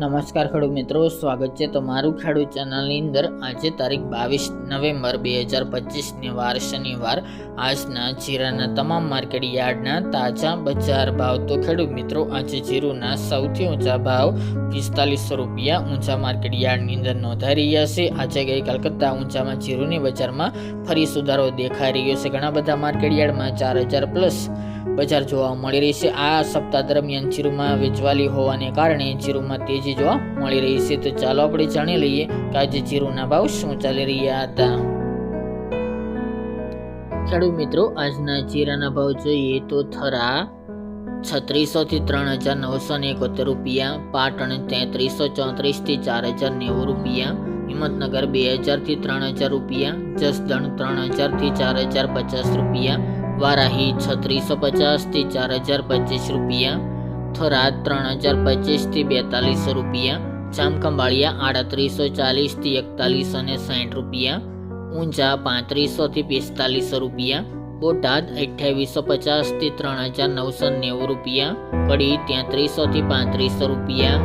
નમસ્કાર ખેડૂત મિત્રો, સ્વાગત છે તમારું ખેડૂત ચેનલની અંદર. આજે તારીખ બાવીસ નવેમ્બર બે હજાર પચીસની વાર શનિવાર. આજના જીરાના તમામ માર્કેટ યાર્ડના તાજા બજાર ભાવ. તો ખેડૂત મિત્રો, આજે જીરુના સૌથી ઊંચા ભાવ પિસ્તાલીસો રૂપિયા ઊંચા માર્કેટ યાર્ડની અંદર નોંધાઈ રહ્યા છે. આજે ગઈ કલકત્તા ઊંચામાં જીરુની બજારમાં ફરી સુધારો દેખાઈ રહ્યો છે. ઘણા બધા માર્કેટ યાર્ડમાં ચાર હજાર પ્લસ બજાર જોવા મળી રહી છે. આ સપ્તાહ દરમિયાન જીરુમાં વેચવાલી હોવાને કારણે જીરુમાં તેજી જોવા મળી રહી છે. તો ચાલો આપણે જાણી લઈએ કે આજે ચીરુના ભાવ શું ચાલી રહ્યા હતા. ખેડૂત મિત્રો, આજના જીરાના ભાવ જોઈએ તો થરા છત્રીસો થી ત્રણ હજાર નવસો ને એકોતેર રૂપિયા, પાટણ તેત્રીસો ચોત્રીસથી ચાર હજાર નેવું રૂપિયા, હિંમતનગર બે હજારથી ત્રણ હજાર રૂપિયા, જસદણ ત્રણ હજારથી ચાર હજાર પચાસ રૂપિયા વારાહી છત્રીસો પચાસથી ચાર હજાર પચીસ રૂપિયા, થરાદ ત્રણ હજાર પચીસથી બેતાલીસો રૂપિયા, જામખંભાળિયા આડત્રીસો ચાલીસથી એકતાલીસો ને સાઠ રૂપિયા, ઊંઝા પાંત્રીસો થી પિસ્તાલીસો રૂપિયા, બોટાદ અઠ્યાવીસો પચાસથી ત્રણ હજાર નવસો નેવું રૂપિયા, કડી તેત્રીસો થી પાંત્રીસો રૂપિયા,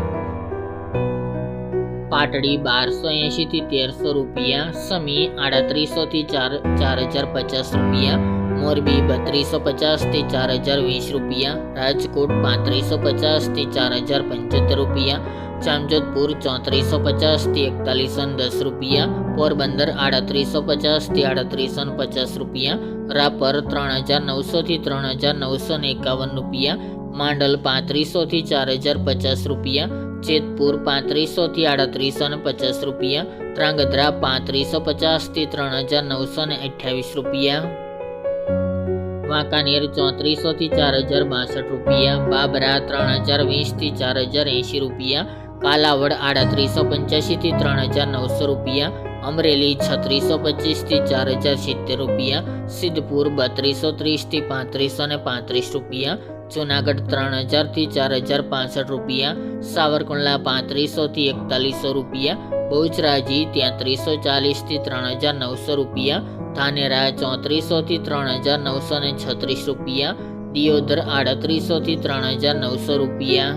પાટડી બારસો એંશી થી તેરસો રૂપિયા, સમી આડત્રીસો થી ચાર ચાર હજાર પચાસ રૂપિયા મોરબી બત્રીસો પચાસથી ચાર હજાર વીસ રૂપિયા, રાજકોટ પાંત્રીસો પચાસથી ચાર હજાર પંચોતેર રૂપિયા, જામજોધપુર ચોત્રીસો પચાસથી એકતાલીસો દસ રૂપિયા, પોરબંદર આડત્રીસો પચાસથી આડત્રીસો પચાસ રૂપિયા, રાપર ત્રણ હજાર નવસો થી ત્રણ હજાર નવસો ને એકાવન રૂપિયા, માંડલ પાંત્રીસો થી ચાર હજાર પચાસ રૂપિયા, જેતપુર પાંત્રીસો થી આડત્રીસો પચાસ રૂપિયા ત્રાંગધ્રા પાંત્રીસો પચાસથી ત્રણ હજાર નવસો ને અઠ્યાવીસ રૂપિયા. વાંકાનેર ચોત્રીસો થી ચાર હજાર બાસઠ રૂપિયા, બાબરા ત્રણ હજાર વીસથી ચાર હજાર એંશી રૂપિયા, કાલાવડ આડત્રીસો પંચ્યાસી થી ત્રણ હજાર નવસો રૂપિયા, અમરેલી છત્રીસો પચીસથી ચાર હજાર સિત્તેર રૂપિયા, સિદ્ધપુર બત્રીસો ત્રીસથી પાંત્રીસો ને પાંત્રીસ રૂપિયા, જુનાગઢ ત્રણ હજારથી ચાર હજાર પાસઠ રૂપિયા, સાવરકુંડલા પાંત્રીસો થી એકતાલીસો રૂપિયા, બહુચરાજી ત્યાંત્રીસો ચાલીસથી ત્રણ હજાર નવસો રૂપિયા ધાનેરા ચોત્રીસો થી ત્રણ હજાર નવસો ને છત્રીસ રૂપિયા, દિયોદર આડત્રીસો થી ત્રણ હજાર નવસો રૂપિયા.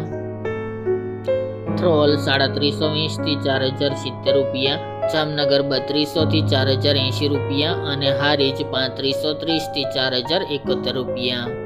થ્રોલ સાડત્રીસો વીસથી ચાર હજાર સિત્તેર રૂપિયા, જામનગર બત્રીસો થી ચાર હજાર એંશી રૂપિયા અને હારીજ પાંત્રીસો ત્રીસથી ચાર હજાર એકોતેર રૂપિયા.